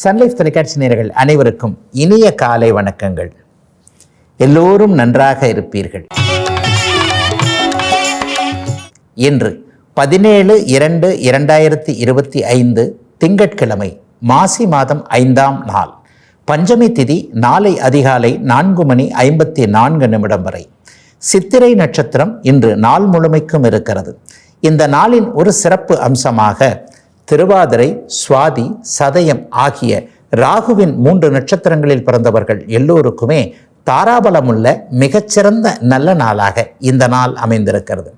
Sun Life தொலைக்காட்சி நேர்கள் அனைவருக்கும் இனிய காலை வணக்கங்கள். எல்லோரும் நன்றாக இருப்பீர்கள். இன்று பதினேழு இரண்டு இரண்டாயிரத்தி இருபத்தி ஐந்து திங்கட்கிழமை மாசி மாதம் ஐந்தாம் நாள். பஞ்சமி திதி நாளை அதிகாலை நான்கு மணி ஐம்பத்தி நான்கு நிமிடம் வரை. சித்திரை நட்சத்திரம் இன்று நாள் முழுமைக்கும் இருக்கிறது. இந்த நாளின் ஒரு சிறப்பு அம்சமாக திருவாதிரை சுவாதி சதயம் ஆகிய ராகுவின் மூன்று நட்சத்திரங்களில் பிறந்தவர்கள் எல்லோருக்குமே தாராபலமுள்ள மிகச்சிறந்த நல்ல நாளாக இந்த நாள் அமைந்திருக்கிறது.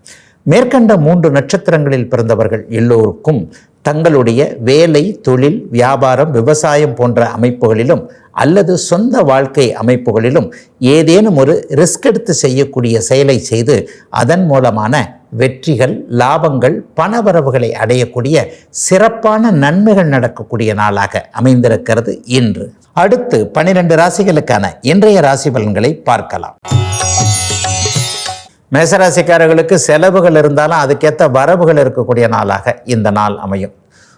மேற்கண்ட மூன்று நட்சத்திரங்களில் பிறந்தவர்கள் எல்லோருக்கும் தங்களுடைய வேலை தொழில் வியாபாரம் விவசாயம் போன்ற அமைப்புகளிலும் அல்லது சொந்த வாழ்க்கை அமைப்புகளிலும் ஏதேனும் ஒரு ரிஸ்க் எடுத்து செய்யக்கூடிய செயலை செய்து அதன் மூலமான வெற்றிகள் லாபங்கள் பணவரவுகளை அடையக்கூடிய சிறப்பான நன்மைகள் நடக்கக்கூடிய நாளாக அமைந்திருக்கிறது இன்று. அடுத்து பனிரெண்டு ராசிகளுக்கான இன்றைய ராசி பலன்களை பார்க்கலாம். மேசராசிக்காரர்களுக்கு செலவுகள் இருந்தாலும் அதுக்கேற்ற வரவுகள் இருக்கக்கூடிய நாளாக இந்த நாள் அமையும்.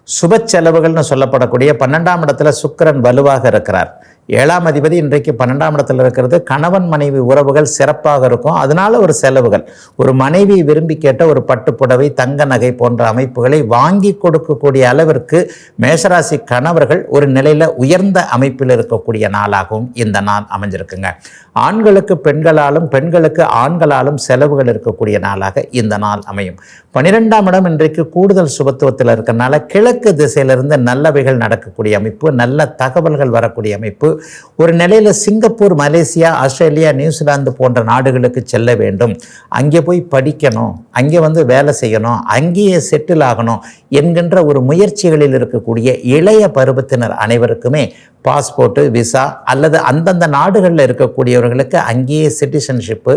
சுப செலவுகள்னு சொல்லப்படக்கூடிய பன்னெண்டாம் இடத்துல சுக்கிரன் வலுவாக இருக்கிறார். ஏழாம் அதிபதி இன்றைக்கு பன்னெண்டாம் இடத்துல இருக்கிறது. கணவன் மனைவி உறவுகள் சிறப்பாக இருக்கும். அதனால ஒரு செலவுகள். ஒரு மனைவி விரும்பி கேட்ட ஒரு பட்டுப்புடவை தங்க நகை போன்ற அமைப்புகளை வாங்கி கொடுக்கக்கூடிய அளவிற்கு மேஷராசி கணவர்கள் ஒரு நிலையில் உயர்ந்த அமைப்பில் இருக்கக்கூடிய நாளாகவும் இந்த நாள் அமைஞ்சிருக்குங்க. ஆண்களுக்கு பெண்களாலும் பெண்களுக்கு ஆண்களாலும் செலவுகள் இருக்கக்கூடிய நாளாக இந்த நாள் அமையும். பனிரெண்டாம் இடம் இன்றைக்கு கூடுதல் சுபத்துவத்தில் இருக்கிறனால கிழக்கு திசையிலிருந்து நல்லவைகள் நடக்கக்கூடிய அமைப்பு நல்ல தகவல்கள் வரக்கூடிய அமைப்பு ஒரு நிலையில் சிங்கப்பூர் மலேசியா ஆஸ்திரேலியா நியூசிலாந்து போன்ற நாடுகளுக்கு செல்ல வேண்டும். அங்கே போய் படிக்கணும். அங்கே வந்து வேலை செய்யணும். அங்கேயே செட்டில் ஆகணும் என்கின்ற ஒரு முயற்சிகளில் இருக்கக்கூடிய இளைய பருவத்தினர் அனைவருக்குமே பாஸ்போர்ட்டு விசா அல்லது அந்தந்த நாடுகளில் இருக்கக்கூடியவர்களுக்கு அங்கேயே சிட்டிசன்ஷிப்பு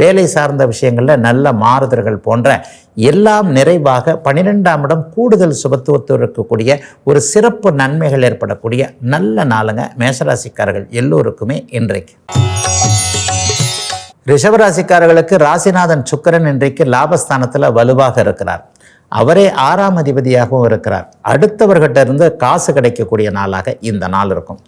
வேலை சார்ந்த விஷயங்களில் நல்ல மாறுதல்கள் போன்ற எல்லாம் நிறைவாக பன்னிரெண்டாம் இடம் கூடுதல் சுபத்துவத்தில் இருக்கக்கூடிய ஒரு சிறப்பு நன்மைகள் ஏற்படக்கூடிய நல்ல நாளுங்க மேஷராசிக்காரர்கள் எல்லோருக்குமே இன்றைக்கு. ரிஷபராசிக்காரர்களுக்கு ராசிநாதன் சுக்கரன் இன்றைக்கு லாபஸ்தானத்தில் வலுவாக இருக்கிறார். அவரே ஆறாம் அதிபதியாகவும் இருக்கிறார். அடுத்தவர்கிட்ட இருந்து காசு கிடைக்கக்கூடிய நாளாக இந்த நாள் இருக்கும்.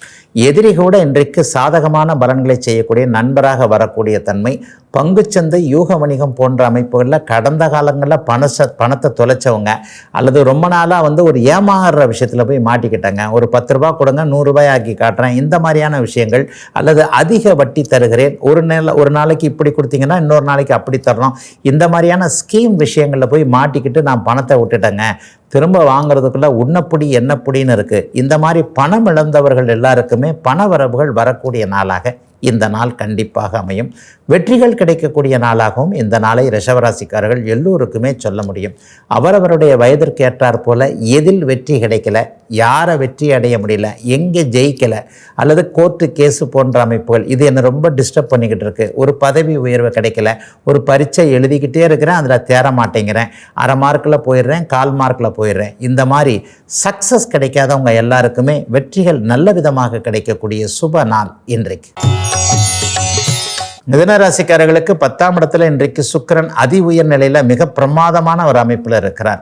எதிரி கூட இன்றைக்கு சாதகமான பலன்களை செய்யக்கூடிய நண்பராக வரக்கூடிய தன்மை பங்குச்சந்தை யூக வணிகம் போன்ற அமைப்புகளில் கடந்த காலங்களில் பணச பணத்தை தொலைச்சவங்க அல்லது ரொம்ப நாளாக வந்து ஒரு ஏமாறுற விஷயத்தில் போய் மாட்டிக்கிட்டாங்க. ஒரு பத்து ரூபா கொடுங்க நூறுரூபாய் ஆக்கி காட்டுறேன் இந்த மாதிரியான விஷயங்கள் அல்லது அதிக வட்டி தருகிறேன் ஒரு நில ஒரு நாளைக்கு இப்படி கொடுத்தீங்கன்னா இன்னொரு நாளைக்கு அப்படி தரணும் இந்த மாதிரியான ஸ்கீம் விஷயங்களில் போய் மாட்டிக்கிட்டு நான் பணத்தை விட்டுட்டேங்க. திரும்ப வாங்குறதுக்குள்ளே உண்ணப்புடி என்னப்புடின்னு இருக்குது இந்த மாதிரி பணம் இழந்தவர்கள் எல்லாருக்குமே பண வரவுகள் வரக்கூடிய நாளாக இந்த நாள் கண்டிப்பாக அமையும். வெற்றிகள் கிடைக்கக்கூடிய நாளாகவும் இந்த நாளை ரிஷவராசிக்காரர்கள் எல்லோருக்குமே சொல்ல முடியும். அவரவருடைய வயதிற்கு ஏற்றாற் போல எதில் வெற்றி கிடைக்கல யாரை வெற்றி அடைய முடியல எங்கே ஜெயிக்கலை அல்லது கோர்ட்டு கேஸு போன்ற அமைப்புகள் இது என்னை ரொம்ப டிஸ்டர்ப் பண்ணிக்கிட்டு இருக்கு. ஒரு பதவி உயர்வு கிடைக்கல ஒரு பரீட்சை எழுதிக்கிட்டே இருக்கிறேன் அதில் தேர மாட்டேங்கிறேன். அரை மார்க்கில் போயிடுறேன் கால் மார்க்கில் போயிடுறேன். இந்த மாதிரி சக்ஸஸ் கிடைக்காதவங்க எல்லாருக்குமே வெற்றிகள் நல்ல விதமாக கிடைக்கக்கூடிய சுப நாள் இன்றைக்கு. மிதனராசிக்காரர்களுக்கு பத்தாம் இடத்துல இன்றைக்கு சுக்கிரன் அதி உயர் நிலையில் மிக பிரமாதமான ஒரு அமைப்பில் இருக்கிறார்.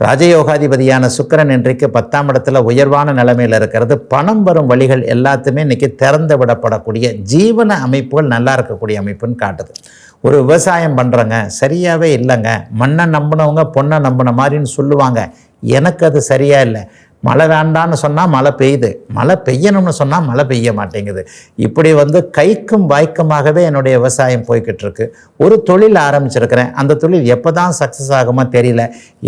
ராஜயோகாதிபதியான சுக்கிரன் இன்றைக்கு பத்தாம் இடத்துல உயர்வான நிலைமையில் இருக்கிறது. பணம் வரும் வழிகள் எல்லாத்தையுமே இன்றைக்கி திறந்து விடப்படக்கூடிய ஜீவன அமைப்புகள் நல்லா இருக்கக்கூடிய அமைப்புன்னு காட்டுது. ஒரு விவசாயம் பண்ணுறங்க சரியாகவே இல்லைங்க. மண்ணை நம்பினவங்க பொண்ணை நம்பின மாதிரின்னு சொல்லுவாங்க. எனக்கு அது சரியாக இல்லை. மழை வேண்டான்னு சொன்னால் மழை பெய்யுது. மழை பெய்யணும்னு சொன்னால் மழை பெய்ய மாட்டேங்குது. இப்படி வந்து கைக்கும் வாய்க்குமாகவே என்னுடைய விவசாயம் போய்கிட்டு இருக்கு ஒரு தொழில் ஆரம்பிச்சிருக்கிறேன். அந்த தொழில் எப்போ தான் சக்ஸஸ் ஆகுமோ தெரியல.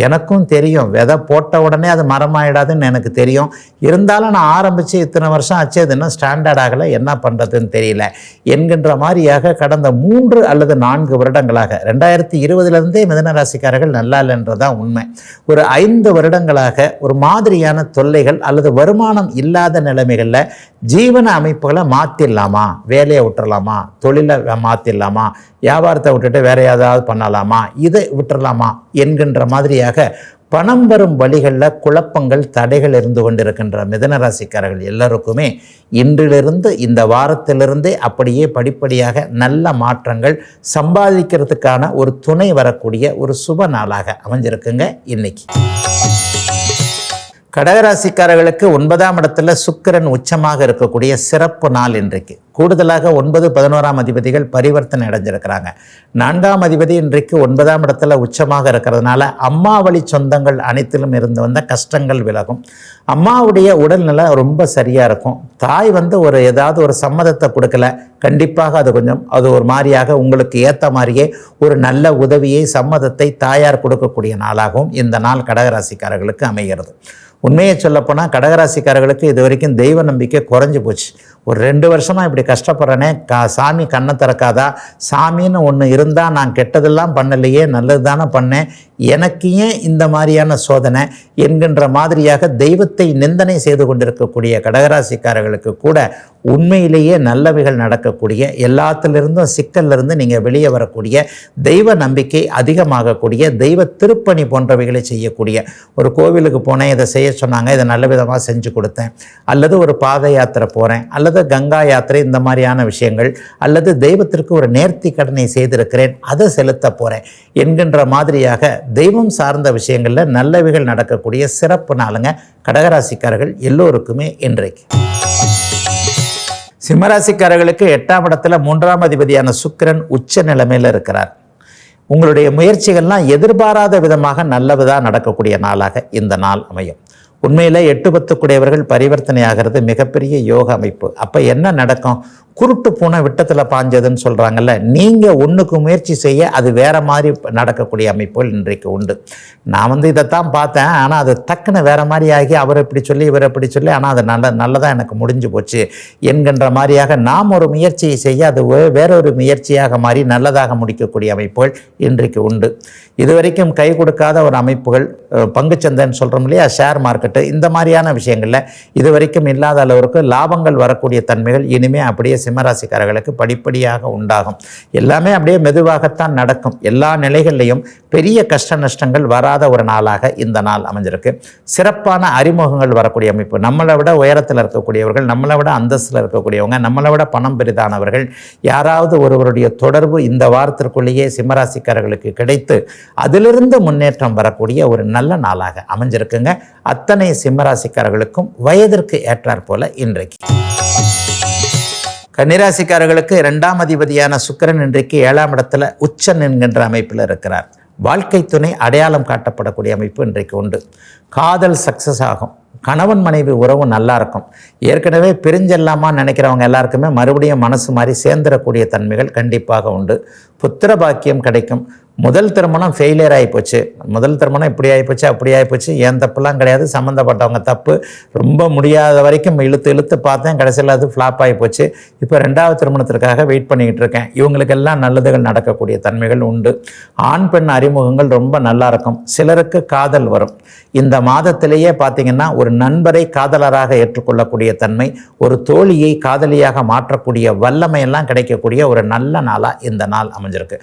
எனக்கும் தெரியும். விதை போட்ட உடனே அது மரமாயிடாதுன்னு எனக்கு தெரியும். இருந்தாலும் நான் ஆரம்பித்து இத்தனை வருஷம் ஆச்சு அது இன்னும் ஸ்டாண்டர்ட் ஆகலை. என்ன பண்ணுறதுன்னு தெரியல. என்கின்ற மாதிரியாக கடந்த மூன்று அல்லது நான்கு வருடங்களாக ரெண்டாயிரத்தி இருபதுலேருந்தே மிதன ராசிக்காரர்கள் நல்லா இல்லைன்றதான் உண்மை. ஒரு ஐந்து வருடங்களாக ஒரு மாதிரியான தொல்லைகள் அல்லது வருமானம் இல்லாத நிலைமைகளில் ஜீவன அமைப்புகளை மாற்றிடலாமா வேலையை விட்டுறலாமா? தொழிலை மாற்றிடலாமா வியாபாரத்தை விட்டுட்டு வேற ஏதாவது பண்ணலாமா? இதை விட்டுறலாமா? என்கின்ற மாதிரியாக பணம் வரும் வழிகளில் குழப்பங்கள் தடைகள் இருந்து கொண்டிருக்கின்ற மிதனராசிக்காரர்கள் எல்லாருக்குமே இன்றிலிருந்து இந்த வாரத்திலிருந்தே அப்படியே படிப்படியாக நல்ல மாற்றங்கள் சம்பாதிக்கிறதுக்கான ஒரு துணை வரக்கூடிய ஒரு சுப நாளாக அமைஞ்சிருக்குங்க இன்னைக்கு. கடகராசிக்காரர்களுக்கு ஒன்பதாம் இடத்துல சுக்கிரன் உச்சமாக இருக்கக்கூடிய சிறப்பு நாள் இன்றைக்கு. கூடுதலாக ஒன்பது பதினோராம் அதிபதிகள் பரிவர்த்தனை அடைஞ்சிருக்கிறாங்க. நான்காம் அதிபதி இன்றைக்கு ஒன்பதாம் இடத்துல உச்சமாக இருக்கிறதுனால அம்மா வழி சொந்தங்கள் அனைத்திலும் இருந்து வந்த கஷ்டங்கள் விலகும். அம்மாவுடைய உடல்நிலை ரொம்ப சரியாக இருக்கும். தாய் வந்து ஒரு ஏதாவது ஒரு சம்மதத்தை கொடுக்கல. கண்டிப்பாக அது கொஞ்சம் அது ஒரு மாதிரியாக உங்களுக்கு ஏற்ற மாதிரியே ஒரு நல்ல உதவியை சம்மதத்தை தாயார் கொடுக்கக்கூடிய நாளாகவும் இந்த நாள் கடகராசிக்காரர்களுக்கு அமைகிறது. உண்மையை சொல்லப்போனால் கடகராசிக்காரர்களுக்கு இது வரைக்கும் தெய்வ நம்பிக்கை குறைஞ்சி போச்சு. ஒரு ரெண்டு வருஷமாக இப்படி கஷ்டப்படுறேனே. கா சாமி கண்ணை திறக்காதா? சாமின்னு ஒன்று இருந்தால் நான் கெட்டதெல்லாம் பண்ணலையே நல்லது தானே பண்ணேன். எனக்கு ஏன் இந்த மாதிரியான சோதனை? என்கின்ற மாதிரியாக தெய்வத்தை நிந்தனை செய்து கொண்டிருக்கக்கூடிய கடகராசிக்காரர்களுக்கு கூட உண்மையிலேயே நல்லவைகள் நடக்கக்கூடிய எல்லாத்திலிருந்தும் சிக்கல்லிருந்து நீங்கள் வெளியே வரக்கூடிய தெய்வ நம்பிக்கை அதிகமாகக்கூடிய தெய்வ திருப்பணி போன்றவைகளை செய்யக்கூடிய ஒரு கோவிலுக்கு போனேன் இதை செய்ய சொன்னாங்க இதை நல்ல விதமாக செஞ்சு கொடுத்தேன். அல்லது ஒரு பாத யாத்திரை போகிறேன் அல்லது கங்கா யாத்திரை இந்த மாதிரியான விஷயங்கள் அல்லது தெய்வத்திற்கு ஒரு நேர்த்தி கடனை செய்திருக்கிறேன் அதை செலுத்த போகிறேன் என்கின்ற மாதிரியாக தெய்வம் சார்ந்த விஷயங்களில் நல்லவைகள் நடக்கக்கூடிய சிறப்பு நாளுங்க கடகராசிக்காரர்கள் எல்லோருக்குமே இன்றைக்கு. சிம்மராசிக்காரர்களுக்கு எட்டாம் இடத்துல மூன்றாம் அதிபதியான சுக்கிரன் உச்ச நிலைமையில் இருக்கிறார். உங்களுடைய முயற்சிகள்லாம் எதிர்பாராத விதமாக நல்லவிதாக நடக்கக்கூடிய நாளாக இந்த நாள் அமையும். உண்மையில் எட்டு பத்துக்குடையவர்கள் பரிவர்த்தனை ஆகிறது மிகப்பெரிய யோக அமைப்பு. அப்போ என்ன நடக்கும்? குருட்டு பூனை விட்டத்தில் பாஞ்சதுன்னு சொல்கிறாங்கல்ல நீங்கள் ஒன்றுக்கு முயற்சி செய்ய அது வேறு மாதிரி நடக்கக்கூடிய அமைப்புகள் இன்றைக்கு உண்டு. நான் வந்து இதைத்தான் பார்த்தேன் ஆனால் அது டக்குன்னு வேறு மாதிரி ஆகி அவர் இப்படி சொல்லி இவர் இப்படி சொல்லி ஆனால் அது நல்ல நல்லதாக எனக்கு முடிஞ்சு போச்சு என்கின்ற மாதிரியாக நாம் ஒரு முயற்சியை செய்ய அது வேறொரு முயற்சியாக மாறி நல்லதாக முடிக்கக்கூடிய அமைப்புகள் இன்றைக்கு உண்டு. இதுவரைக்கும் கை கொடுக்காத ஒரு அமைப்புகள் பங்குச்சந்தைன்னு சொல்கிறோம் இல்லையா ஷேர் மார்க்கெட் மார்க்கெட்டு இந்த மாதிரியான விஷயங்களில் இதுவரைக்கும் இல்லாத அளவிற்கு லாபங்கள் வரக்கூடிய தன்மைகள் இனிமே அப்படியே சிம்மராசிக்காரர்களுக்கு படிப்படியாக உண்டாகும். எல்லாமே அப்படியே மெதுவாகத்தான் நடக்கும். எல்லா நிலைகள்லையும் பெரிய கஷ்ட நஷ்டங்கள் வராத ஒரு நாளாக இந்த நாள் அமைஞ்சிருக்கு. சிறப்பான அறிமுகங்கள் வரக்கூடிய அமைப்பு. நம்மளை விட உயரத்தில் இருக்கக்கூடியவர்கள் நம்மளை விட அந்தஸ்தில் இருக்கக்கூடியவங்க நம்மளை விட பணம் பெரிதானவர்கள் யாராவது ஒருவருடைய தொடர்பு இந்த வாரத்திற்குள்ளேயே சிம்மராசிக்காரர்களுக்கு கிடைத்து அதிலிருந்து முன்னேற்றம் வரக்கூடிய ஒரு நல்ல நாளாக அமைஞ்சிருக்குங்க. அத்தனை சிம்மராசிக்காரர்களுக்கும் வயதிற்கு ஏற்றாற் போல இன்றைக்கு. கன்னிராசிக்காரர்களுக்கு இரண்டாம் அதிபதியான சுக்கிரன் இன்றைக்கு ஏழாம் இடத்துல உச்சன் என்கின்ற அமைப்பில் இருக்கிறார். வாழ்க்கை துணை அடையாளம் காட்டப்படக்கூடிய அமைப்பு இன்றைக்கு உண்டு. காதல் சக்சஸ் ஆகும். கணவன் மனைவி உறவு நல்லா இருக்கும். ஏற்கனவே பிரிஞ்செல்லாமா நினைக்கிறவங்க எல்லாருக்குமே மறுபடியும் மனசு மாதிரி சேர்ந்துடக்கூடிய தன்மைகள் கண்டிப்பாக உண்டு. புத்திர பாக்கியம் கிடைக்கும். முதல் திருமணம் ஃபெயிலியர் ஆகிப்போச்சு முதல் திருமணம் இப்படி ஆகிப்போச்சு அப்படி ஆகிப்போச்சு என் தப்புலாம் கிடையாது. சம்மந்தப்பட்டவங்க தப்பு. ரொம்ப முடியாத வரைக்கும் இழுத்து இழுத்து பார்த்தேன். கடைசியில் அது ஃப்ளாப் ஆகிப்போச்சு இப்போ ரெண்டாவது திருமணத்திற்காக வெயிட் பண்ணிக்கிட்டு இருக்கேன். இவங்களுக்கெல்லாம் நல்லதுகள் நடக்கக்கூடிய தன்மைகள் உண்டு. ஆண் பெண் அறிமுகங்கள் ரொம்ப நல்லா இருக்கும். சிலருக்கு காதல் வரும். இந்த மாதத்திலேயே பார்த்தீங்கன்னா ஒரு நண்பரை காதலராக ஏற்றுக்கொள்ளக்கூடிய தன்மை ஒரு தோழியை காதலியாக மாற்றக்கூடிய வல்லமையெல்லாம் கிடைக்கக்கூடிய ஒரு நல்ல நாளாக இந்த நாள் அமைஞ்சிருக்கு.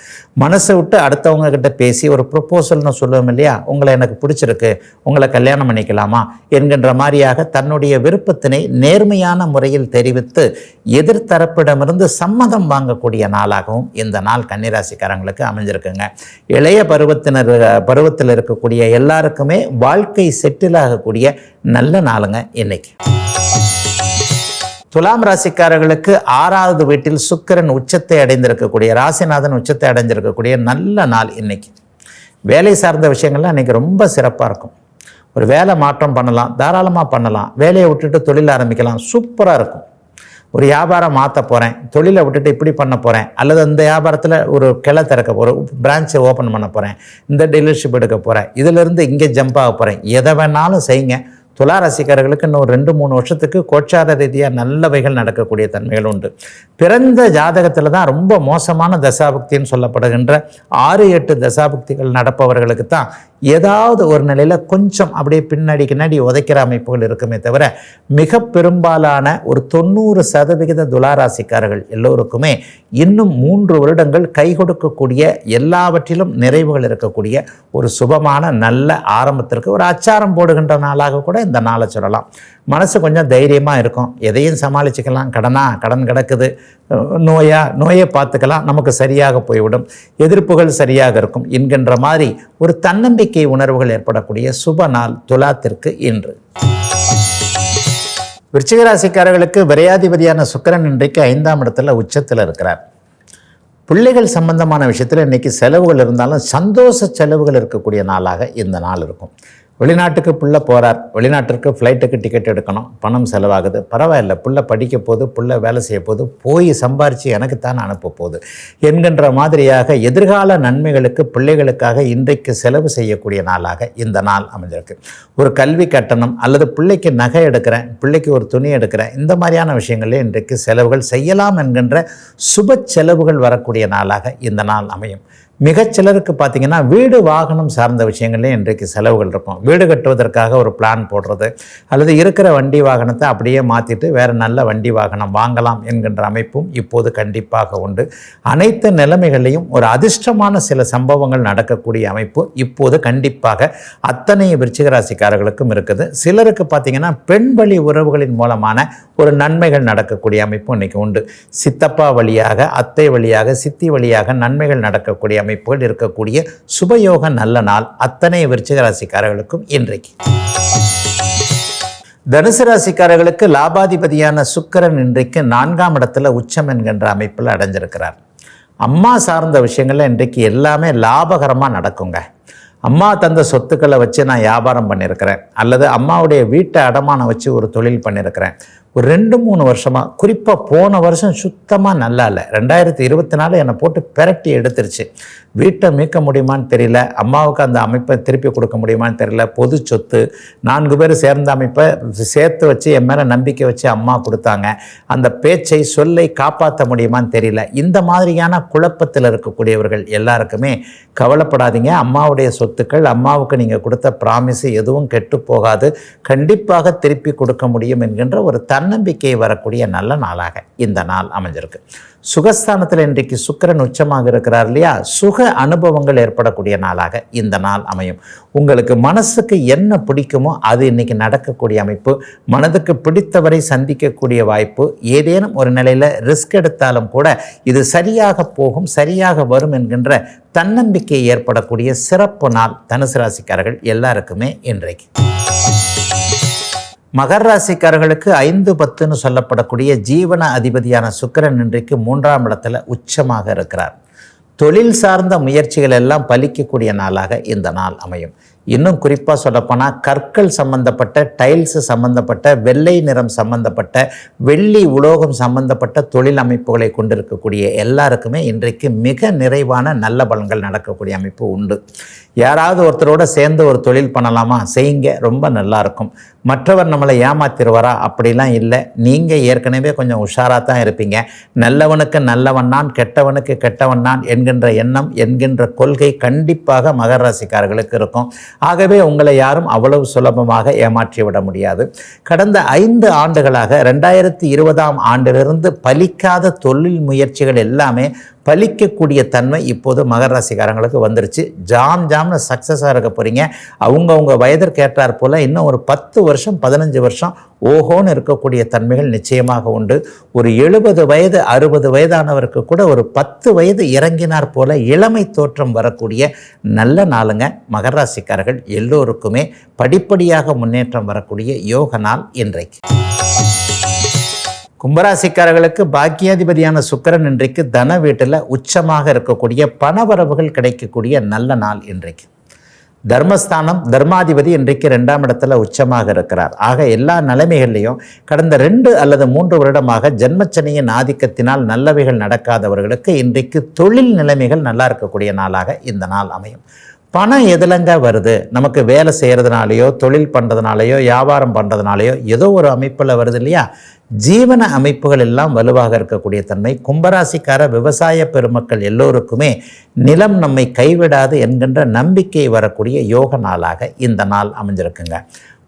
மனசை விட்டு அடுத்தவங்க கிட்ட பேசி ஒரு ப்ரொப்போசல்னு சொல்லுவோம் இல்லையா? உங்களை எனக்கு பிடிச்சிருக்கு உங்களை கல்யாணம் பண்ணிக்கலாமா? என்கின்ற மாதிரியாக தன்னுடைய விருப்பத்தினை நேர்மையான முறையில் தெரிவித்து எதிர்த்தரப்பிடமிருந்து சம்மதம் வாங்கக்கூடிய நாளாகவும் இந்த நாள் கன்னிராசிக்காரங்களுக்கு அமைஞ்சிருக்குங்க. இளைய பருவத்தினர் பருவத்தில் இருக்கக்கூடிய எல்லாருக்குமே வாழ்க்கை செட்டில் ஆகக்கூடிய நல்ல நாளுங்க இன்னைக்கு. துலாம் ராசிக்காரர்களுக்கு ஆறாவது வீட்டில் சுக்கிரன் உச்சத்தை அடைந்திருக்கக்கூடிய ராசிநாதன் உச்சத்தை அடைஞ்சிருக்கக்கூடிய நல்ல நாள் இன்னைக்கு. வேலை சார்ந்த விஷயங்கள்லாம் இன்னைக்கு ரொம்ப சிறப்பாக இருக்கும். ஒரு வேலை மாற்றம் பண்ணலாம் தாராளமாக பண்ணலாம் வேலையை விட்டுட்டு தொழில் ஆரம்பிக்கலாம் சூப்பராக இருக்கும். ஒரு வியாபாரம் மாற்ற போகிறேன் தொழிலை விட்டுட்டு இப்படி பண்ண போகிறேன் அல்லது அந்த வியாபாரத்தில் ஒரு கிளை திறக்க ஒரு பிரான்ச்சை ஓப்பன் பண்ண போகிறேன் இந்த டீலர்ஷிப் எடுக்க போகிறேன் இதிலிருந்து இங்கே ஜம்ப் ஆக போகிறேன் எதை வேணாலும் செய்யுங்க. துலா ரசிகர்களுக்கு இன்னும் ஒரு ரெண்டு மூணு வருஷத்துக்கு கோச்சார ரீதியாக நல்லவைகள் நடக்கக்கூடிய தன்மைகள் உண்டு. பிறந்த ஜாதகத்தில் தான் ரொம்ப மோசமான தசாபக்தின்னு சொல்லப்படுகின்ற ஆறு எட்டு தசாபக்திகள் நடப்பவர்களுக்கு தான் ஏதாவது ஒரு நிலையில் கொஞ்சம் அப்படியே பின்னாடி பின்னாடி உதைக்கிற அமைப்புகள் இருக்குமே தவிர மிக பெரும்பாலான ஒரு தொண்ணூறு சதவிகித துளாராசிக்காரர்கள் எல்லோருக்குமே இன்னும் மூன்று வருடங்கள் கை கொடுக்கக்கூடிய எல்லாவற்றிலும் நிறைவுகள் இருக்கக்கூடிய ஒரு சுபமான நல்ல ஆரம்பத்திற்கு ஒரு அச்சாரம் போடுகின்ற நாளாக கூட இந்த நாளை சொல்லலாம். மனசு கொஞ்சம் தைரியமாக இருக்கும். எதையும் சமாளிச்சுக்கலாம். கடனா கடன் கிடக்குது. நோயா நோயை பார்த்துக்கலாம். நமக்கு சரியாக போய்விடும். எதிர்ப்புகள் சரியாக இருக்கும். என்கின்ற மாதிரி ஒரு தன்னம்பிக்கை உணர்வுகள் ஏற்படக்கூடிய சுப நாள் துலாத்திற்கு இன்று. விருச்சிகராசிக்காரர்களுக்கு விரையாதிபதியான சுக்கரன் இன்றைக்கு ஐந்தாம் இடத்துல உச்சத்தில் இருக்கிறார். பிள்ளைகள் சம்பந்தமான விஷயத்தில் இன்றைக்கி செலவுகள் இருந்தாலும் சந்தோஷ செலவுகள் இருக்கக்கூடிய நாளாக இந்த நாள் இருக்கும். வெளிநாட்டுக்கு புள்ள போகிறார் வெளிநாட்டிற்கு ஃப்ளைட்டுக்கு டிக்கெட் எடுக்கணும். பணம் செலவாகுது. பரவாயில்ல. புள்ள படிக்க போது புள்ள வேலை செய்ய போது போய் சம்பாரித்து எனக்குத்தான் அனுப்ப போகுது என்கின்ற மாதிரியாக எதிர்கால நன்மைகளுக்கு பிள்ளைகளுக்காக இன்றைக்கு செலவு செய்யக்கூடிய நாளாக இந்த நாள் அமைஞ்சிருக்கு. ஒரு கல்வி கட்டணம் அல்லது பிள்ளைக்கு நகை எடுக்கிறேன் பிள்ளைக்கு ஒரு துணி எடுக்கிறேன் இந்த மாதிரியான விஷயங்களே இன்றைக்கு செலவுகள் செய்யலாம் என்கின்ற சுப செலவுகள் வரக்கூடிய நாளாக இந்த நாள் அமையும். மிகச்சிலருக்கு பார்த்தீங்கன்னா வீடு வாகனம் சார்ந்த விஷயங்கள்லேயும் இன்றைக்கு செலவுகள் இருக்கும். வீடு கட்டுவதற்காக ஒரு பிளான் போடுறது அல்லது இருக்கிற வண்டி வாகனத்தை அப்படியே மாற்றிட்டு வேறு நல்ல வண்டி வாகனம் வாங்கலாம் என்கின்ற அமைப்பும் இப்போது கண்டிப்பாக உண்டு. அனைத்து நிலைமைகளையும் ஒரு அதிர்ஷ்டமான சில சம்பவங்கள் நடக்கக்கூடிய அமைப்பு இப்போது கண்டிப்பாக அத்தனை விருச்சிகராசிக்காரர்களுக்கும் இருக்குது. சிலருக்கு பார்த்தீங்கன்னா பெண் வழி உறவுகளின் மூலமான ஒரு நன்மைகள் நடக்கக்கூடிய அமைப்பும் இன்றைக்கி உண்டு. சித்தப்பா வழியாக அத்தை வழியாக சித்தி வழியாக நன்மைகள் நடக்கக்கூடிய அமைப்புகள் இருக்கக்கூடிய சுபயோக நல்ல நாள் அத்தனை விருச்சிக ராசிக்காரர்களுக்கும் இன்றைக்கு. தனுசு ராசிக்காரர்களுக்கு லாபாதிபதியான சுக்கரன் இன்றைக்கு நான்காம் இடத்துல உச்சம் என்கின்ற அமைப்பில் அடைஞ்சிருக்கிறார். அம்மா சார்ந்த விஷயங்கள்ல இன்றைக்கு எல்லாமே லாபகரமாக நடக்குங்க. அம்மா தந்த சொத்துக்களை வச்சு நான் வியாபாரம் பண்ணியிருக்கிறேன். அல்லது அம்மாவுடைய வீட்டை அடமானம் வச்சு ஒரு தொழில் பண்ணியிருக்கிறேன். ஒரு ரெண்டு மூணு வருஷமாக குறிப்பாக போன வருஷம் சுத்தமாக நல்லா இல்லை. ரெண்டாயிரத்தி இருபத்தி நாலு என்னை போட்டு பெரட்டி எடுத்துருச்சு. வீட்டை மீட்க முடியுமான்னு தெரியல. அம்மாவுக்கு அந்த அமைப்பை திருப்பி கொடுக்க முடியுமான்னு தெரியல. பொது சொத்து நான்கு பேர் சேர்ந்த அமைப்பை சேர்த்து வச்சு என் மேலே நம்பிக்கை வச்சு அம்மா கொடுத்தாங்க. அந்த பேச்சை சொல்லை காப்பாற்ற முடியுமான்னு தெரியல. இந்த மாதிரியான குழப்பத்தில் இருக்கக்கூடியவர்கள் எல்லாருக்குமே கவலைப்படாதீங்க. அம்மாவுடைய சொத்துக்கள் அம்மாவுக்கு நீங்கள் கொடுத்த ப்ராமிஸ் எதுவும் கெட்டு போகாது. கண்டிப்பாக திருப்பி கொடுக்க முடியும் என்கின்ற ஒரு த தன்னம்பிக்கை வரக்கூடிய நல்ல நாளாக இந்த நாள் அமைஞ்சிருக்கு. சுகஸ்தானத்தில் இன்றைக்கு சுக்கரன் உச்சமாக இருக்கிறார் இல்லையா? சுக அனுபவங்கள் ஏற்படக்கூடிய நாளாக இந்த நாள் அமையும். உங்களுக்கு மனசுக்கு என்ன பிடிக்குமோ அது இன்னைக்கு நடக்கக்கூடிய அமைப்பு. மனதுக்கு பிடித்தவரை சந்திக்கக்கூடிய வாய்ப்பு. ஏதேனும் ஒரு நிலையில் ரிஸ்க் எடுத்தாலும் கூட இது சரியாக போகும் சரியாக வரும் என்கின்ற தன்னம்பிக்கை ஏற்படக்கூடிய சிறப்பு நாள் தனுசு ராசிக்காரர்கள் எல்லாருக்குமே இன்றைக்கு. மகர ராசிக்காரர்களுக்கு ஐந்து பத்துன்னு சொல்லப்படக்கூடிய ஜீவன அதிபதியான சுக்கிரன் இன்றைக்கு மூன்றாம் இடத்துல உச்சமாக இருக்கிறார். தொழில் சார்ந்த முயற்சிகள் எல்லாம் பலிக்கக்கூடிய நாளாக இந்த நாள் அமையும். இன்னும் குறிப்பாக சொல்லப்போனால் கற்கள் சம்பந்தப்பட்ட டைல்ஸ் சம்பந்தப்பட்ட வெள்ளை நிறம் சம்பந்தப்பட்ட வெள்ளி உலோகம் சம்பந்தப்பட்ட தொழில் அமைப்புகளை கொண்டிருக்கக்கூடிய எல்லாருக்குமே இன்றைக்கு மிக நிறைவான நல்ல பலன்கள் நடக்கக்கூடிய அமைப்பு உண்டு. யாராவது ஒருத்தரோட சேர்ந்து ஒரு தொழில் பண்ணலாமா? செய்யுங்க. ரொம்ப நல்லா இருக்கும் மற்றவர் நம்மளை ஏமாத்திடுவாரா அப்படிலாம் இல்லை. நீங்கள் ஏற்கனவே கொஞ்சம் உஷாராக தான் இருப்பீங்க. நல்லவனுக்கு நல்லவன் நான் கெட்டவனுக்கு கெட்டவன் நான் என்கின்ற எண்ணம் என்கின்ற கொள்கை கண்டிப்பாக மகர ராசிக்காரர்களுக்கு இருக்கும். ஆகவே உங்களை யாரும் அவ்வளவு சுலபமாக ஏமாற்றி விட முடியாது. கடந்த ஐந்து ஆண்டுகளாக ரெண்டாயிரத்தி இருபதாம் ஆண்டிலிருந்து பலிக்காத தொழில் முயற்சிகள் எல்லாமே பலிக்கக்கூடிய தன்மை இப்போது மகர ராசிக்காரங்களுக்கு வந்துருச்சு. ஜாம் ஜாம்னு சக்ஸஸாக இருக்க போகிறீங்க அவங்கவுங்க வயதிற்கு ஏற்றாற் போல் இன்னும் ஒரு பத்து வருஷம் பதினஞ்சு வருஷம் ஓஹோன்னு இருக்கக்கூடிய தன்மைகள் நிச்சயமாக உண்டு. ஒரு எழுபது வயது அறுபது வயதானவருக்கு கூட ஒரு பத்து வயது இறங்கினார் போல இளமை தோற்றம் வரக்கூடிய நல்ல நாளுங்க. மகராசிக்காரர்கள் எல்லோருக்குமே படிப்படியாக முன்னேற்றம் வரக்கூடிய யோக நாள் இன்றைக்கு. கும்பராசிக்காரர்களுக்கு பாக்கியாதிபதியான சுக்கரன் இன்றைக்கு தன வீட்டில் உச்சமாக இருக்கக்கூடிய பணவரவுகள் கிடைக்கக்கூடிய நல்ல நாள் இன்றைக்கு. தர்மஸ்தானம் தர்மாதிபதி இன்றைக்கு ரெண்டாம் இடத்துல உச்சமாக இருக்கிறார். ஆக எல்லா நிலைமைகள்லையும் கடந்த ரெண்டு அல்லது மூன்று வருடமாக ஜென்மச்சனியின் ஆதிக்கத்தினால் நல்லவைகள் நடக்காதவர்களுக்கு இன்றைக்கு தொழில் நிலைமைகள் நல்லா இருக்கக்கூடிய நாளாக இந்த நாள் அமையும். பணம் எதுலங்க வருது? நமக்கு வேலை செய்கிறதுனாலையோ தொழில் பண்ணுறதுனாலையோ வியாபாரம் பண்ணுறதுனாலையோ ஏதோ ஒரு அமைப்பில் வருது இல்லையா? ஜீவன அமைப்புகள் எல்லாம் வலுவாக இருக்கக்கூடிய தன்மை. கும்பராசிக்கார விவசாய பெருமக்கள் எல்லோருக்குமே நிலம் நம்மை கைவிடாது என்கின்ற நம்பிக்கை வரக்கூடிய யோக நாளாக இந்த நாள் அமைஞ்சிருக்குங்க.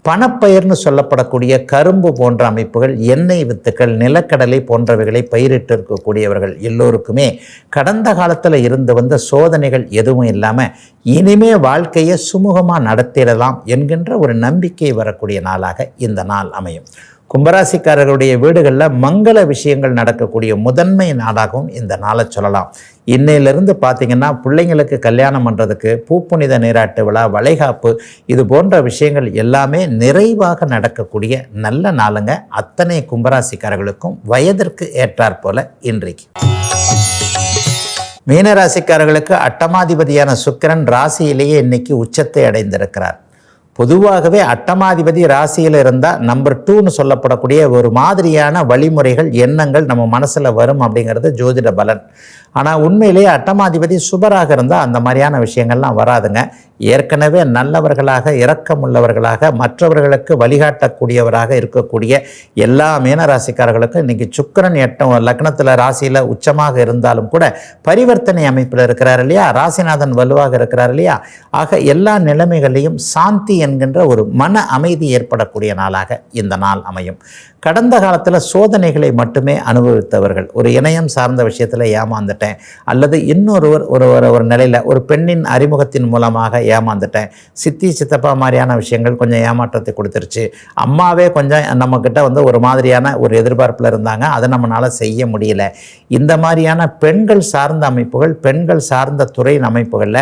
பணப்பயிர்னு சொல்லப்படக்கூடிய கரும்பு போன்ற அமைப்புகள் எண்ணெய் வித்துக்கள் நிலக்கடலை போன்றவைகளை பயிரிட்டு இருக்கக்கூடியவர்கள் எல்லோருக்குமே கடந்த காலத்தில் இருந்து வந்த சோதனைகள் எதுவும் இல்லாமல் இனிமே வாழ்க்கையை சுமூகமாக நடத்திடலாம் என்கின்ற ஒரு நம்பிக்கை வரக்கூடிய நாளாக இந்த நாள் அமையும். கும்பராசிக்காரர்களுடைய வீடுகளில் மங்கள விஷயங்கள் நடக்கக்கூடிய முதன்மை நாளாகவும் இந்த நாளை சொல்லலாம். இன்னையிலிருந்து பார்த்தீங்கன்னா பிள்ளைங்களுக்கு கல்யாணம் பண்ணுறதுக்கு பூப்புனித நீராட்டு விழா வளைகாப்பு இது போன்ற விஷயங்கள் எல்லாமே நிறைவாக நடக்கக்கூடிய நல்ல நாளுங்க. அத்தனை கும்பராசிக்காரர்களுக்கும் வயதிற்கு ஏற்றாற் போல இன்றைக்கு. மீனராசிக்காரர்களுக்கு அட்டமாதிபதியான சுக்கிரன் ராசியிலேயே இன்னைக்கு உச்சத்தை அடைந்திருக்கிறார். பொதுவாகவே அட்டமாதிபதி ராசியில் இருந்தால் நம்பர் டூன்னு சொல்லப்படக்கூடிய ஒரு மாதிரியான வழிமுறைகள் எண்ணங்கள் நம்ம மனசில் வரும் அப்படிங்கிறது ஜோதிட பலன். ஆனால் உண்மையிலேயே அட்டமாதிபதி சுபராக இருந்தால் அந்த மாதிரியான விஷயங்கள்லாம் வராதுங்க. ஏற்கனவே நல்லவர்களாக இரக்கமுள்ளவர்களாக மற்றவர்களுக்கு வழிகாட்டக்கூடியவராக இருக்கக்கூடிய எல்லா மீனராசிக்காரர்களுக்கும் இன்றைக்கி சுக்கிரன் எட்டம் லக்னத்தில் ராசியில் உச்சமாக இருந்தாலும் கூட பரிவர்த்தனை அமைப்பில் இருக்கிறார் இல்லையா? ராசிநாதன் வலுவாக இருக்கிறார் இல்லையா? ஆக எல்லா நிலைமைகளையும் சாந்தி என்கின்ற ஒரு மன அமைதி ஏற்படக்கூடிய நாளாக இந்த நாள் அமையும். கடந்த காலத்தில் சோதனைகளை மட்டுமே அனுபவித்தவர்கள். ஒரு இணையம் சார்ந்த விஷயத்தில் ஏமாந்துட்டேன். அல்லது இன்னொருவர் ஒரு ஒரு ஒரு நிலையில் ஒரு பெண்ணின் அறிமுகத்தின் மூலமாக ஏமாந்துட்டேன். சித்தி சித்தப்பா மாதிரியான விஷயங்கள் கொஞ்சம் ஏமாற்றத்தை கொடுத்துருச்சு. அம்மாவே கொஞ்சம் நம்மக்கிட்ட வந்து ஒரு மாதிரியான ஒரு எதிர்பார்ப்பில் இருந்தாங்க. அதை நம்மளால் செய்ய முடியல. இந்த மாதிரியான பெண்கள் சார்ந்த அமைப்புகள் பெண்கள் சார்ந்த துறை அமைப்புகளில்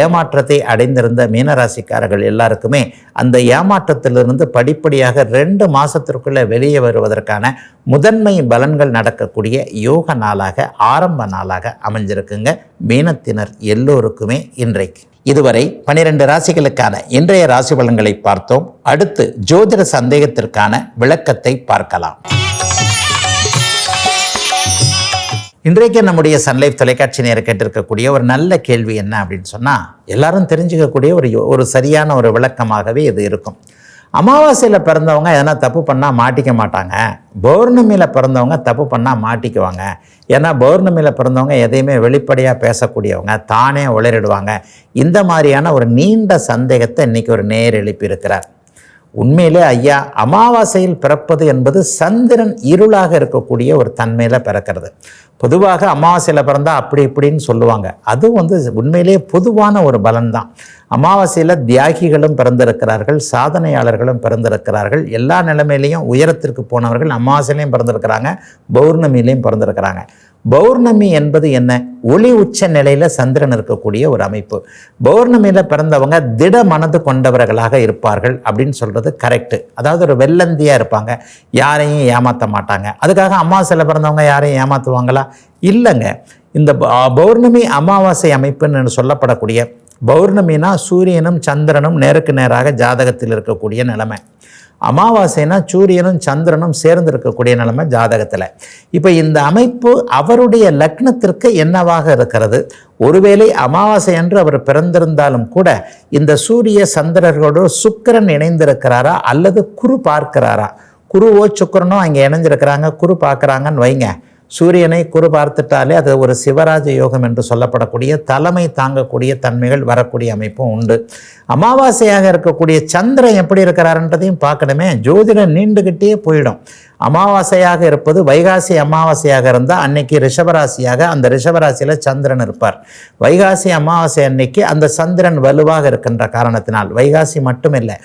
ஏமாற்றத்தை அடைந்திருந்த மீனராசிக்காரர்கள் எல்லாருக்குமே அந்த ஏமாற்றத்திலிருந்து படிப்படியாக ரெண்டு மாதத்திற்குள்ளே வெளியே வருவதற்கான முதன்மை பலன்கள் நடக்கக்கூடிய யோக நாளாக ஆரம்ப நாளாக அமைஞ்சிருக்குங்க. மீனத்தினர் எல்லோருக்குமே இன்றைக்கு. இதுவரை பனிரெண்டு ராசிகளுக்கான இன்றைய ராசி பலன்களை பார்த்தோம். அடுத்து ஜோதிட சந்தேகத்திற்கான விளக்கத்தை பார்க்கலாம். இன்றைக்கு நம்முடைய சன்லைஃப் தொலைக்காட்சி நேரம் கேட்டிருக்கக்கூடிய ஒரு நல்ல கேள்வி என்ன அப்படின்னு சொன்னால் எல்லாரும் தெரிஞ்சுக்கக்கூடிய ஒரு ஒரு சரியான ஒரு விளக்கமாகவே இது இருக்கும். அமாவாசையில் பிறந்தவங்க எதனா தப்பு பண்ணால் மாட்டிக்க மாட்டாங்க. பௌர்ணமியில் பிறந்தவங்க தப்பு பண்ணால் மாட்டிக்குவாங்க. ஏன்னா பௌர்ணமியில் பிறந்தவங்க எதையுமே வெளிப்படையாக பேசக்கூடியவங்க தானே உளறிடுவாங்க. இந்த மாதிரியான ஒரு நீண்ட சந்தேகத்தை இன்றைக்கி ஒரு நேர் எழுப்பியிருக்கிறார். உண்மையிலே ஐயா அமாவாசையில் பிறப்பது என்பது சந்திரன் இருளாக இருக்கக்கூடிய ஒரு தன்மையில் பிறக்கிறது. பொதுவாக அமாவாசையில் பிறந்தால் அப்படி இப்படின்னு சொல்லுவாங்க. அதுவும் வந்து உண்மையிலேயே பொதுவான ஒரு பலன்தான். அமாவாசையில் தியாகிகளும் பிறந்திருக்கிறார்கள் சாதனையாளர்களும் பிறந்திருக்கிறார்கள். எல்லா நிலைமையிலையும் உயரத்திற்கு போனவர்கள் அமாவாசையிலையும் பிறந்திருக்கிறாங்க பௌர்ணமியிலையும் பிறந்திருக்கிறாங்க. பௌர்ணமி என்பது என்ன? ஒளி உச்ச நிலையில் சந்திரன் இருக்கக்கூடிய ஒரு அமைப்பு. பௌர்ணமியில் பிறந்தவங்க திட மனது கொண்டவர்களாக இருப்பார்கள் அப்படின்னு சொல்கிறது கரெக்டு அதாவது ஒரு வெள்ளந்தியாக இருப்பாங்க. யாரையும் ஏமாற்ற மாட்டாங்க. அதுக்காக அமாவாசையில் பிறந்தவங்க யாரையும் ஏமாற்றுவாங்களா இல்லைங்க. இந்த பௌர்ணமி அமாவாசை அமைப்புன்னு சொல்லப்படக்கூடிய பௌர்ணமினா சூரியனும் சந்திரனும் நேருக்கு நேராக ஜாதகத்தில் இருக்கக்கூடிய நிலைமை. அமாவாசைனா சூரியனும் சந்திரனும் சேர்ந்து இருக்கக்கூடிய நிலைமை ஜாதகத்தில். இப்போ இந்த அமைப்பு அவருடைய லக்னத்திற்கு என்னவாக இருக்கிறது? ஒருவேளை அமாவாசை என்று அவர் பிறந்திருந்தாலும் கூட இந்த சூரிய சந்திரர்களோடு சுக்கரன் இணைந்திருக்கிறாரா? அல்லது குரு பார்க்கிறாரா? குருவோ சுக்கரனோ அங்கே இணைஞ்சிருக்கிறாங்க குரு பார்க்குறாங்கன்னு வைங்க. சூரியனை குறு பார்த்துட்டாலே அது ஒரு சிவராஜ யோகம் என்று சொல்லப்படக்கூடிய தலைமை தாங்கக்கூடிய தன்மைகள் வரக்கூடிய அமைப்பும் உண்டு. அமாவாசையாக இருக்கக்கூடிய சந்திரன் எப்படி இருக்கிறாருன்றதையும் பார்க்கணுமே. ஜோதிடம் நீண்டுகிட்டே போயிடும். அமாவாசையாக இருப்பது வைகாசி அமாவாசையாக இருந்தால் அன்னைக்கு ரிஷபராசியாக அந்த ரிஷபராசியில் சந்திரன் இருப்பார். வைகாசி அமாவாசை அன்னைக்கு அந்த சந்திரன் வலுவாக இருக்கின்ற காரணத்தினால் வைகாசி மட்டுமில்லை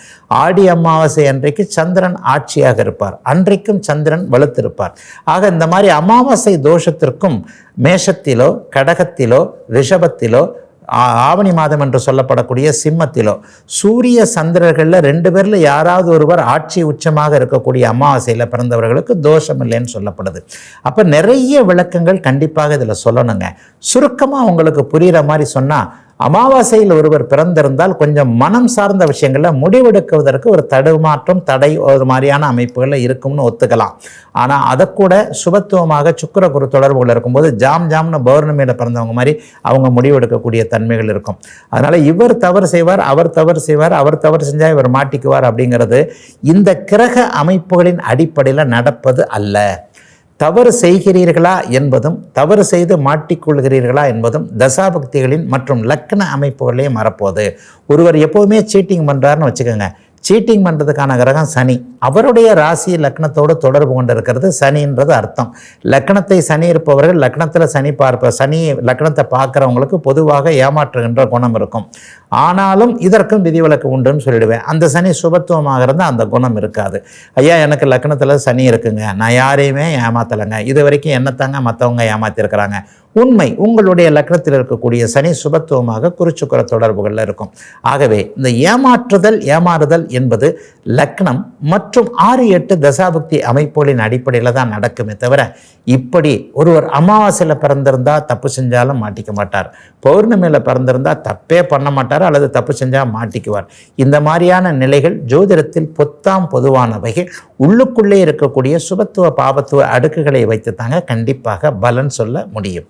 ஆடி அமாவாசை அன்றைக்கு சந்திரன் ஆட்சியாக இருப்பார். அன்றைக்கும் சந்திரன் வலுத்திருப்பார். ஆக இந்த மாதிரி அமாவாசை தோஷத்திற்கும் மேஷத்திலோ கடகத்திலோ ரிஷபத்திலோ ஆவணி மாதம் என்று சொல்லப்படக்கூடிய சிம்மத்திலோ சூரிய சந்திரர்களில் ரெண்டு பேரில் யாராவது ஒருவர் ஆட்சி உச்சமாக இருக்கக்கூடிய அமாவாசையில் பிறந்தவர்களுக்கு தோஷம் இல்லைன்னு சொல்லப்படுது. அப்போ நிறைய விளக்கங்கள் கண்டிப்பாக இதில் சொல்லணுங்க. சுருக்கமாக உங்களுக்கு புரிகிற மாதிரி சொன்னால் அமாவாசையில் ஒருவர் பிறந்திருந்தால் கொஞ்சம் மனம் சார்ந்த விஷயங்களில் முடிவெடுக்குவதற்கு ஒரு தடுமாற்றம் தடை ஒரு மாதிரியான அமைப்புகளில் இருக்கும்னு ஒத்துக்கலாம். ஆனால் அதை கூட சுபத்துவமாக சுக்கர குரு தொடர்புகள் இருக்கும்போது ஜாம் ஜாம்னு பௌர்ணமியில் பிறந்தவங்க மாதிரி அவங்க முடிவெடுக்கக்கூடிய தன்மைகள் இருக்கும். அதனால் இவர் தவறு செய்வார் அவர் தவறு செய்வார் அவர் தவறு செஞ்சால் இவர் மாட்டிக்குவார் அப்படிங்கிறது இந்த கிரக அமைப்புகளின் அடிப்படையில் நடப்பது அல்ல. தவறு செய்கிறீர்களா என்பதும் தவறு செய்து மாட்டிக்கொள்கிறீர்களா என்பதும் தசாபக்திகளின் மற்றும் லக்கண அமைப்புகளையும் மறப்போது ஒருவர் எப்போவுமே சீட்டிங் பண்ணுறாருன்னு வச்சுக்கோங்க. சீட்டிங் பண்ணுறதுக்கான கிரகம் சனி. அவருடைய ராசி லக்னத்தோடு தொடர்பு கொண்டு இருக்கிறது சனின்றது அர்த்தம். லக்னத்தை சனி இருப்பவர்கள் லக்னத்தில் சனி பார்ப்ப சனி லக்னத்தை பார்க்குறவங்களுக்கு பொதுவாக ஏமாற்றுகின்ற குணம் இருக்கும். ஆனாலும் இதற்கும் விதிவிலக்கு உண்டுன்னு சொல்லிடுவேன். அந்த சனி சுபத்துவமாக இருந்தால் அந்த குணம் இருக்காது. ஐயா எனக்கு லக்னத்தில் சனி இருக்குங்க. நான் யாரையுமே ஏமாத்தலைங்க. இது வரைக்கும் என்னத்தாங்க மற்றவங்க ஏமாத்திருக்கிறாங்க. உண்மை உங்களுடைய லக்னத்தில் இருக்கக்கூடிய சனி சுபத்துவமாக குறிச்சுக்குற தொடர்புகளில் இருக்கும். ஆகவே இந்த ஏமாற்றுதல் ஏமாறுதல் என்பது லக்னம் மற்றும் ஆறு எட்டு தசாபக்தி அமைப்புகளின் அடிப்படையில் தான் நடக்குமே தவிர இப்படி ஒருவர் அமாவாசையில் பிறந்திருந்தால் தப்பு செஞ்சாலும் மாட்டிக்க மாட்டார். பௌர்ணமியில் பிறந்திருந்தால் தப்பே பண்ண மாட்டார் அல்லது தப்பு செஞ்சால் மாட்டிக்குவார். இந்த மாதிரியான நிலைகள் ஜோதிடத்தில் பொத்தாம் பொதுவானவைகள் உள்ளுக்குள்ளே இருக்கக்கூடிய சுபத்துவ பாபத்துவ அடுக்குகளை வைத்து தாங்க கண்டிப்பாக பலன் சொல்ல முடியும்.